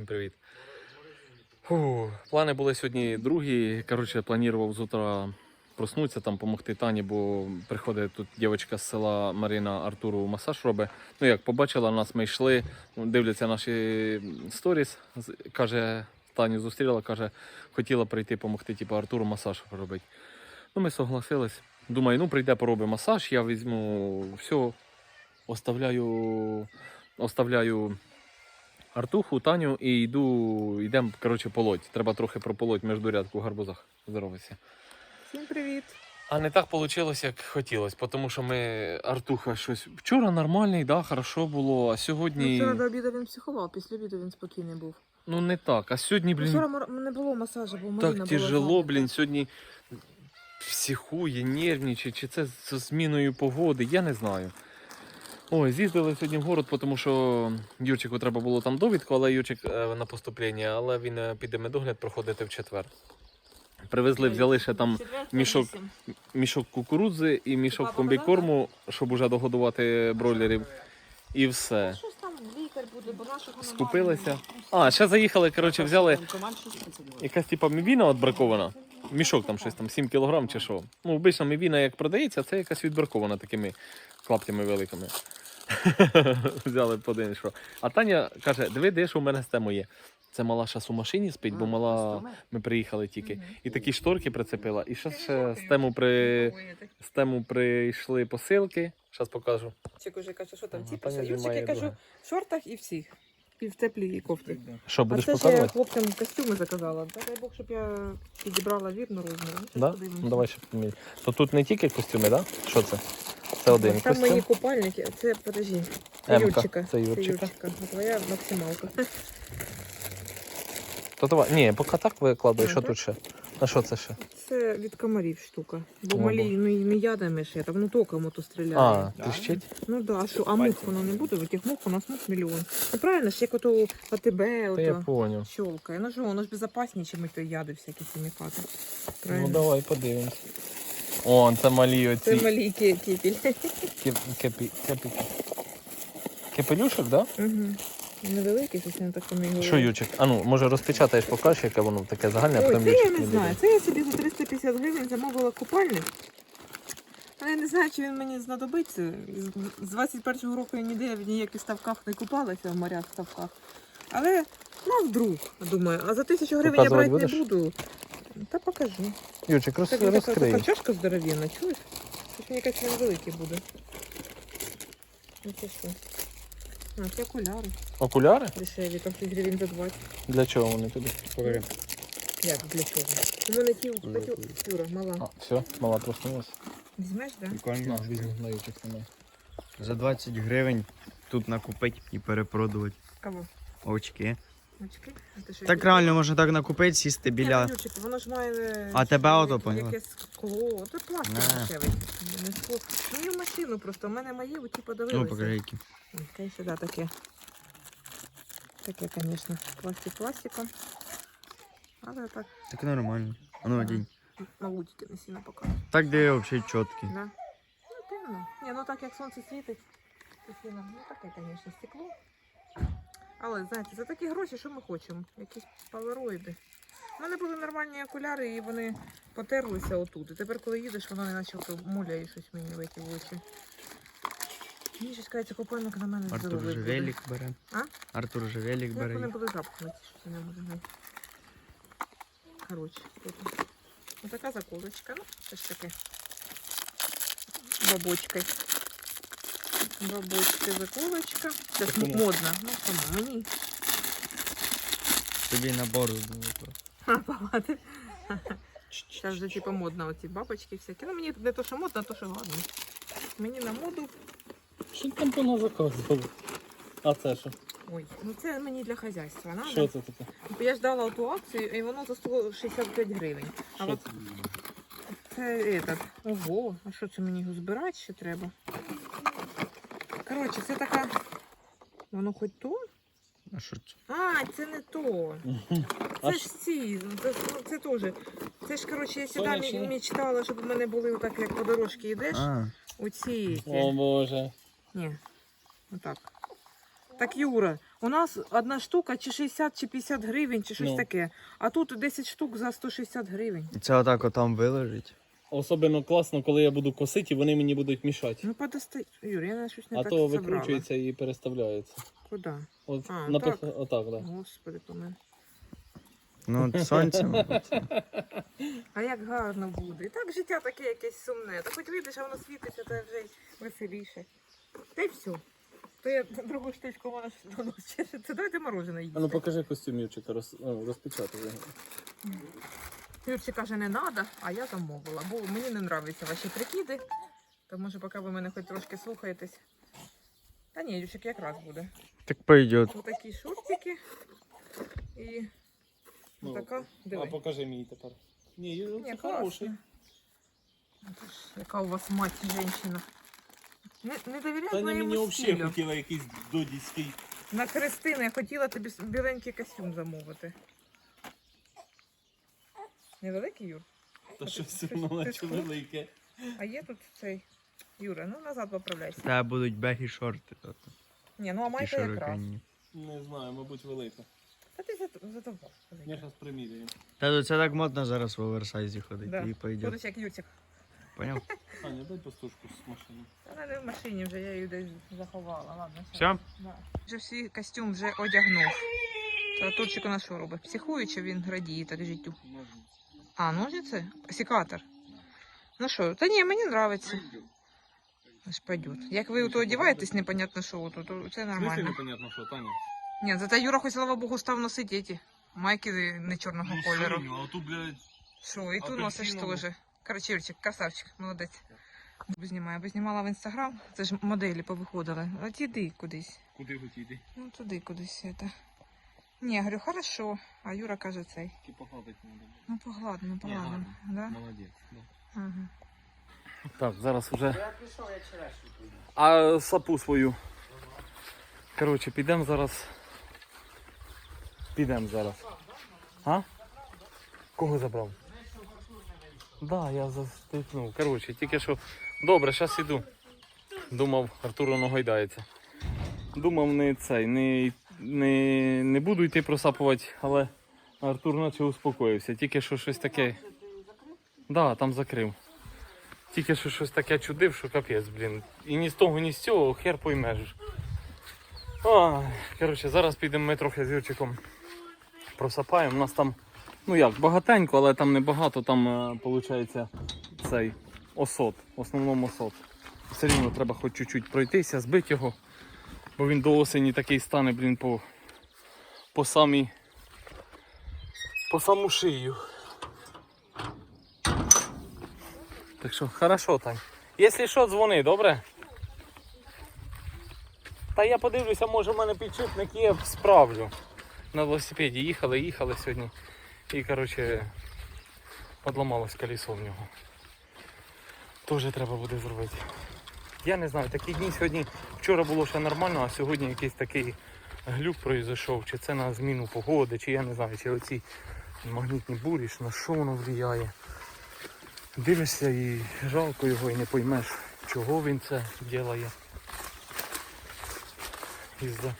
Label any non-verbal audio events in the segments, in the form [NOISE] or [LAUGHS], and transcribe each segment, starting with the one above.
Всім привіт. Фу, плани були сьогодні другі. Коротше, планував з утра проснутися, там допомогти Тані, бо приходить тут дівчинка з села Марина Артуру масаж робить. Ну як побачила нас, ми йшли, дивляться наші сторіс. Каже, Таню зустріла, каже, хотіла прийти допомогти, типу, Артуру масаж робити. Ну, ми согласились. Думаю, ну прийде поробить масаж, я візьму все, оставляю, оставляю Артуху, Таню і йду, йдемо, коротше, полоть. Треба трохи прополоть між рядку в гарбузах. Здоровайся. Всім привіт. А не так вийшло, як хотілося, тому що ми Артуха щось. Вчора нормальний, да, хорошо було, а сьогодні. Ну, вчора до обіду він психував, після обіду він спокійний був. Ну не так. А сьогодні, блін, Вчора мор- не було масажу, бо Марина так тяжело, зайнята. блін, сьогодні психує, нервничає, чи це з зміною погоди, я не знаю. Ой, з'їздили сьогодні в город, тому що Юрчику треба було там довідку, але Юрчик е, на поступлення, але він е, піде медогляд проходити в четвер. Привезли, взяли ще там мішок. мішок кукурудзи і мішок комбікорму, щоб уже догодувати бройлерів. І все. Скупилися. А, ще заїхали, коротше, взяли якась типа мівіна от бракована. Мішок там щось там 7 кг чи що. Ну, обично мівіна як продається, це якась відбракована такими клаптями великими. [LAUGHS] Взяли подивимось, що. А Таня каже: диви, де ж у мене стемо є. Це мала щас у машині спить, бо мала. Ми приїхали тільки. І такі шторки прицепила. І ще ще з тему при. З тему прийшли посилки. Зараз покажу. Чек уже каже, що там типу, Юрчик, я кажу, в шортах і всіх. І в теплій кофті. Що, А будеш це ж я хлопцям костюми заказала. Та дай Бог, щоб я підібрала вірно розмір. Ну, Да? Ну, давай ще поміряй. То тут не тільки костюми, так? Да? Що це? Це один Там мої костюм. купальники, це, подожди, це Юрчика. це Юрчика. А твоя максималка. То давай. Ні, поки так викладай, А, що тут ще? А що це ще? Це від комарів штука. Бо О, малі ну, і не ядами ще, там ну током то стріляє. А, тріщить? Ну да, а що, а мух воно не буде, тих мух у нас мух мільйон. Ну правильно ж, як ото АТБ, Та я ото поняв. щолкає. Ну що, воно ж безпечніше, ніж то яди всякі хімікати. Ну Правильно. давай подивимось. О, це малі оці малий ки- кипіль. кеп- кепі- кепіки. Кепелюшок, да? Угу. Невеликий, щось не так говорять. Що, Ючик? А ну, може розпечатаєш, покажеш, яке воно таке загальне, а Ой, потім це я Ючик не знаю. Це я собі за 350 гривень замовила купальник. Але я не знаю, чи він мені знадобиться. З- З 21-го року я ніде в ніяких ставках не купалася в морях ставках. Але ну вдруг, думаю, а за тисячу гривень я Показувати брати будеш? не буду. Та покажу. Ючик, роз, Так, така, така чашка здоровенна, чуєш? Це ж мені якась він великий буде. Ну це що? А, це окуляри. Окуляри? Дешеві, там щось гривень за 20. Для чого вони тобі? Як для чого? У мене ті Катю, Юра, мала. А, все, мала проснулася. Візьмеш, так? Да? Прикольно. На, візьму, на Ючик немає. За 20 гривень тут накупити і перепродувати Кого? очки. Що, Так реально можна так накупити, сісти біля. Ванючик, воно ж має... е, А тебе ото поняла? Якесь скло. Це пластик Не. дешевий. Не скло. Мені в машину просто, в мене мої, оті подивилися. Ну, покажи які. Це сюди таке. Таке, звісно, пластик пластиком. Але так, Так нормально. А ну одінь. малутики не сильно показує. Так де взагалі чіткі. Да. Ну, темно. Ні, ну так як сонце світить, то сильно, ну таке, звісно, стекло. Але, знаєте, за такі гроші, що ми хочемо? Якісь палероїди. У мене були нормальні окуляри, і вони потерлися отут. І тепер, коли їдеш, воно не наче муляє щось мені в ці очі. Мені щось кажеться, купальник на мене Артур здоровий вже буде. бере. А? Артур велик Як вони були запхнуті, що це не можу знати. Коротше, тут. Ось така заколочка, ну, це ж таке. Бабочкою. Бабочка, заколочка. Це ж модно. Ну, кому? Мені. Тобі на бороду було. [LAUGHS] Палати. Зараз вже типу модно оці бабочки всякі. Ну мені не то, що модно, а то, що ладно. Мені на моду. Що там по нас заказували? А це що? Ой, ну це мені для хазяйства. Надо. Що це таке? Я ж дала ту акцію, і воно за 165 гривень. А Що от це? це этот. Ого, а що це мені його збирати ще треба? Коротше, це така. Воно хоч то? А що це? А, це не то. Це ж ці, це, ну, це теж. Це ж, коротше, я сюди Сонячні. мечтала, щоб у мене були отак, як по дорожці йдеш. А, Оці. ці. О боже. Ні, отак. Так, Юра, У нас одна штука чи 60, чи 50 гривень, чи щось Ну. таке. А тут 10 штук за 160 гривень. Це отак отам вилежить. Особливо класно, коли я буду косити, і вони мені будуть мішати. Ну подостай. Юр, я на щось не а так то забрала. викручується і переставляється. Куди? От А, напих... так. отак, да. Господи, помилуй. Ну, от сонце, мабуть. [LAUGHS] А як гарно буде. І так життя таке якесь сумне. Та хоч вийдеш, а воно світиться, то вже й веселіше. Та й все. То я другу штучку вона ж воно чешеться. Давайте мороженое їсти. А ну покажи костюм Юрчика, роз... ну, розпечатай його. Юрчик каже, не треба, а я замовила, бо мені не нравляться ваші прикиди. То може, поки ви мене хоч трошки слухаєтесь. Та ні, Юрчик якраз буде. Так пойдет. Ось такі шортики і Ну, така. А покажи мені тепер. Ні, Юр, Ні, це хороший. ж Яка у вас мать жінка. Не, не довіряй Та не моєму мені взагалі стилю. хотіла якийсь додіський. На Христину я хотіла тобі біленький костюм замовити. Невеликий, Юр? Та ти- що все наче велике. А є тут цей. Юра, ну назад поправляйся. Та будуть бегі шорти. Ні, ну а майка якраз. Не знаю, мабуть, велика. Та ти зато зато Я зараз приміряю. Та ну, це так модно зараз в оверсайзі ходити. Да. І пойдет. Будеш як Юрчик. Поняв? [LAUGHS] Аня, дай пастушку з машини. Вона не в машині вже, я її десь заховала. Ладно, Все? Да. Вже всі костюм вже одягнув. То Турчик у нас що робить? Психує чи він радіє так життю? А, ножниці? Секатор. Ну що, та ні, мені подобається. Як ви ото одягаєтесь, непонятно що, то, то це нормально. непонятно, що, Таня. Ні, зате Юра, хоч слава Богу, став носити ті майки не чорного кольору. а тут, блядь, Що, і ту носиш теж. Короче, Юрчик, красавчик, молодець. Знімаю, бо знімала в інстаграм, це ж моделі повиходили. От іди кудись. куди хотіти? Ну туди кудись это. Ні, я говорю, хорошо. А Юра каже цей. Тільки погладити треба. Ну погладно, погладно. гарно. Да? Молодець. Ага. Так, зараз вже. Я пішов, я черешню прийду. А сапу свою. Коротше, підемо зараз. Підемо зараз. А? Кого забрав? Да, я застикнув. Коротше, тільки що. Добре, зараз іду. Думав, Артур воно гойдається. Думав, не цей, не, не, не буду йти просапувати, але Артур наче успокоївся. Тільки що щось таке. Да, там закрив. Тільки що щось таке чудив, що капець, блін. І ні з того, ні з цього, хер поймеш. Ой, коротше, зараз підемо ми трохи з Юрчиком просапаємо. У нас там, ну як, багатенько, але там не багато, там виходить цей осот, в основному осот. Все рівно треба хоч чуть-чуть пройтися, збити його, бо він до осені такий стане, блін, по, по самій по саму шию. Так що, хорошо, Тань. Якщо що, дзвони, добре? Та я подивлюся, може в мене підшипник є, справлю. На велосипеді їхали, їхали сьогодні. І, коротше, подламалось колесо в нього. Теж треба буде зробити. Я не знаю, такі дні сьогодні, вчора було ще нормально, а сьогодні якийсь такий глюк пройшов, чи це на зміну погоди, чи я не знаю, чи оці магнітні бурі, що на що воно впливає. Дивишся і жалко його і не поймеш, чого він це робить. Із-за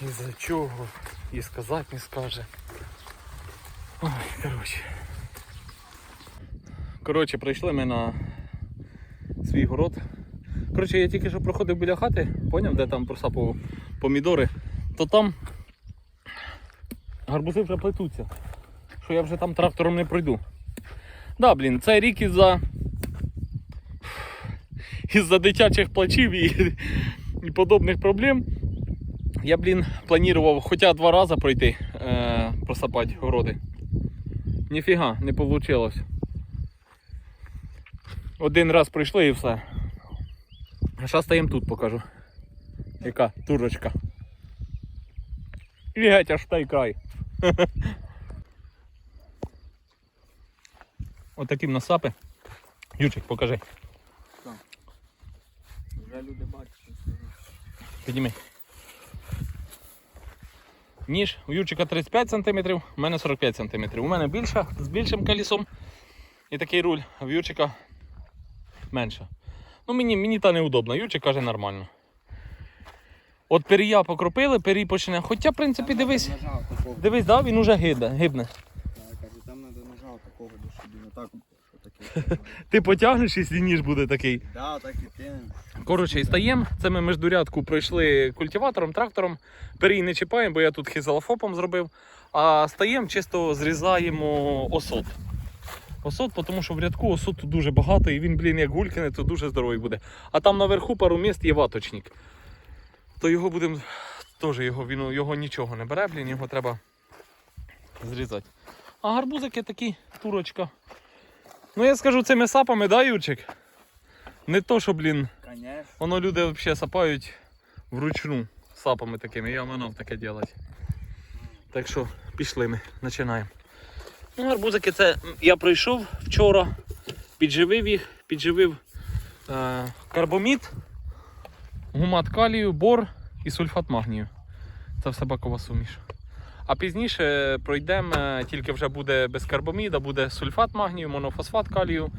із-за чого. І сказати не скаже. Ой, коротше. Коротше, прийшли ми на свій город. Коротше, я тільки що проходив біля хати, поняв, де там просапував помідори, то там гарбузи вже плетуться. Що я вже там трактором не пройду. Да, блін, цей рік із-за із-за дитячих плачів і, і подобних проблем. Я, блін, планував хоча два рази пройти, е, просапати городи. Ніфіга, не вийшло. Один раз пройшли і все. А зараз стаємо тут покажу. Яка турочка. І геть аж [LAUGHS] в той край. Отаким насапи. Ючик, покажи. Вже люди бачать. Підніми. Ніж у Юрчика 35 см, у мене 45 см. У мене більша, з більшим колесом. І такий руль, а в Юрчика менша. Ну мені, мені та неудобно. Юрчик каже нормально. От перія покропили, перій почне. Хоча, в принципі, дивись, дивись, да, він уже гибне. Так, кажу, там треба нажав такого, щоб він отак. [LAUGHS] Ти потягнеш, якщо ніж буде такий. Да, так і кинемо. Коротше, і стаємо. Це ми междурядку пройшли культиватором, трактором. Перій не чіпаємо, бо я тут хізалофопом зробив. А стаємо, чисто зрізаємо осот. Осот, тому що в рядку осоту дуже багато, і він, блін, як гулькине, то дуже здоровий буде. А там наверху пару міст є ваточник. То його будемо. Теж його, він, його нічого не бере, блін, його треба зрізати. А гарбузики такі, турочка. Ну я скажу цими сапами, да, Юрчик? Не то, що, блін, Конечно. Воно люди взагалі сапають вручну сапами такими, я манав таке робити. Так що пішли ми, починаємо. Ну, гарбузики це я прийшов вчора, підживив їх, підживив е, карбомід, гумат калію, бор і сульфат магнію. Це все бакова суміш. А пізніше пройдемо, е, тільки вже буде без карбоміда, буде сульфат магнію, монофосфат калію,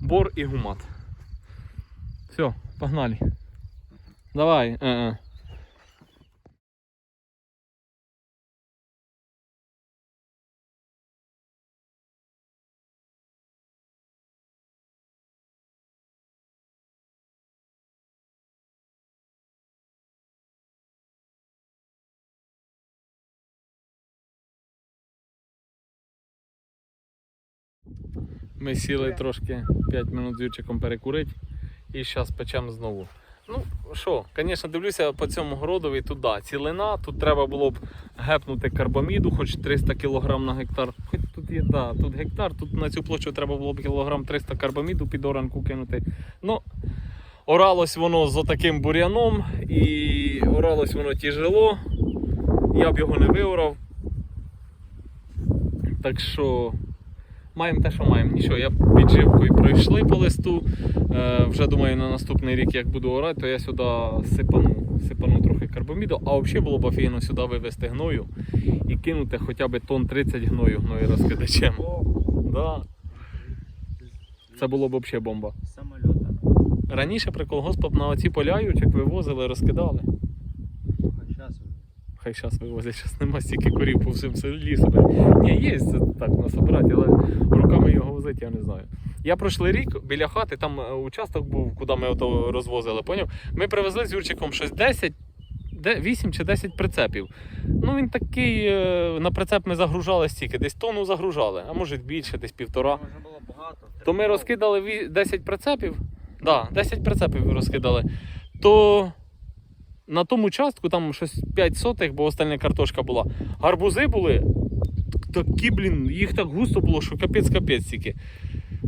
бор і гумат. Все, погнали. Давай. Е-е. Ми сіли трошки 5 минут з Юрчиком перекурити і зараз печемо знову. Ну що, звісно, дивлюся по цьому городові тут да, цілина, тут треба було б гепнути карбаміду, хоч 300 кг на гектар. Хоч тут є, да, тут гектар, тут на цю площу треба було б кілограм 300 карбаміду під оранку кинути. Ну, оралось воно з отаким бур'яном і оралось воно тяжело. Я б його не виорав. Так що маємо те, що маємо. Нічого, я підживкою пройшли по листу. Е, вже думаю, на наступний рік, як буду орати, то я сюди сипану, сипану трохи карбоміду. А взагалі було б офігенно сюди вивезти гною і кинути хоча б тонн 30 гною гною розкидачем. Да. Це було б взагалі бомба. Самольота. Раніше при колгоспах на оці поля ючок вивозили, розкидали. Хай зараз вивозять, зараз нема стільки корів по всьому селі себе. Ні, є це так насобирати, але руками його возити я не знаю. Я пройшли рік біля хати, там е, участок був, куди ми ото розвозили, поняв? Ми привезли з Юрчиком щось 10, 8 чи 10 прицепів. Ну він такий, е, на прицеп ми загружали стільки, десь тонну загружали, а може більше, десь півтора. Було багато. То ми розкидали 10 прицепів. Да, 10 прицепів розкидали. То на тому частку там щось 5 сотих, бо остальна картошка була. Гарбузи були такі, блін, їх так густо було, що капець-капець тільки.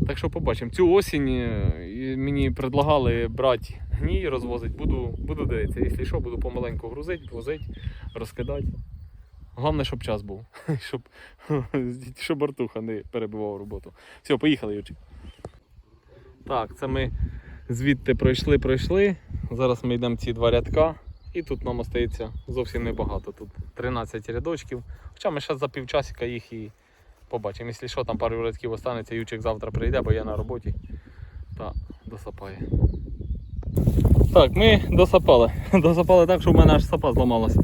Так що побачимо. Цю осінь е, мені предлагали брати гній, розвозити. Буду, буду дивитися. Якщо що, буду помаленьку грузити, возити, розкидати. Головне, щоб час був, [LAUGHS] щоб, [LAUGHS] щоб Артуха не перебивав роботу. Все, поїхали, Юрчик. Так, це ми звідти пройшли, пройшли. Зараз ми йдемо ці два рядка. І тут нам остається зовсім небагато. Тут 13 рядочків. Хоча ми ще за півчасика їх і побачимо. Якщо що, там пару рядків останеться, Ючик завтра прийде, бо я на роботі. Та досапає. Так, ми досапали. [LAUGHS] Досапали так, що в мене аж сапа зламалась.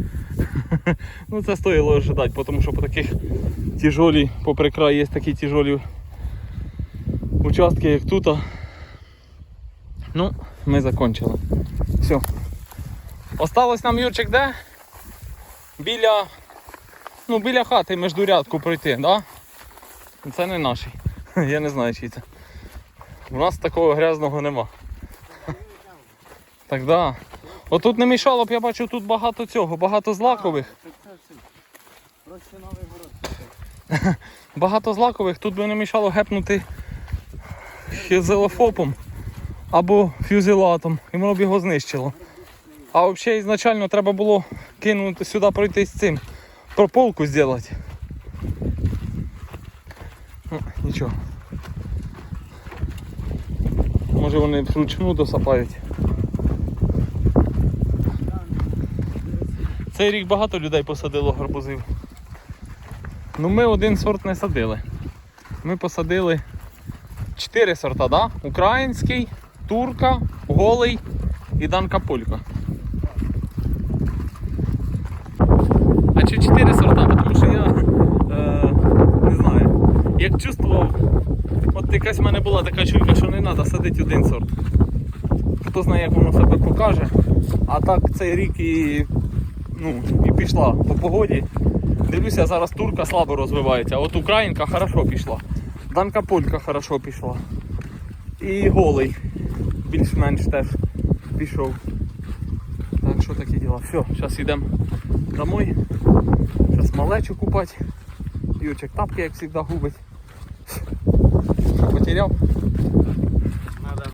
[LAUGHS] ну це стоїло ожидати, тому що по таких тяжолі, попри край є такі тяжолі участки, як тут. Ну, ми закончили. Все. Осталось нам Юрчик де? Біля. Ну, біля хати междурядку пройти, да? Це не наш. [LAUGHS] Я не знаю, чий це. У нас такого грязного нема. Так да. Отут не мішало б, я бачу, тут багато цього, багато злакових. [LAUGHS] Багато злакових, тут би не мішало гепнути хізелофопом або фюзелатом, і воно б його знищило. А взагалі ізначально треба було кинути сюди пройти з цим. Прополку зробити. Ну, нічого. Може вони вручну досапають. Цей рік багато людей посадило гарбузів. Ну ми один сорт не садили. Ми посадили чотири сорта, да? Український, турка, голий і данка полька. А чи чотири сорта, тому що я е, не знаю. Як чувствував, от якась в мене була така чуйка, що не треба садити один сорт. Хто знає, як воно себе покаже. А так цей рік і, ну, і пішла по погоді. Дивлюся, зараз турка слабо розвивається, от українка хорошо пішла. Данка полька хорошо пішла. І голий більш-менш теж пішов. Так що такі діла. Все, зараз йдемо домой. Зараз малечу купати. Ючик тапки, як завжди, губить. ശരിയാവും.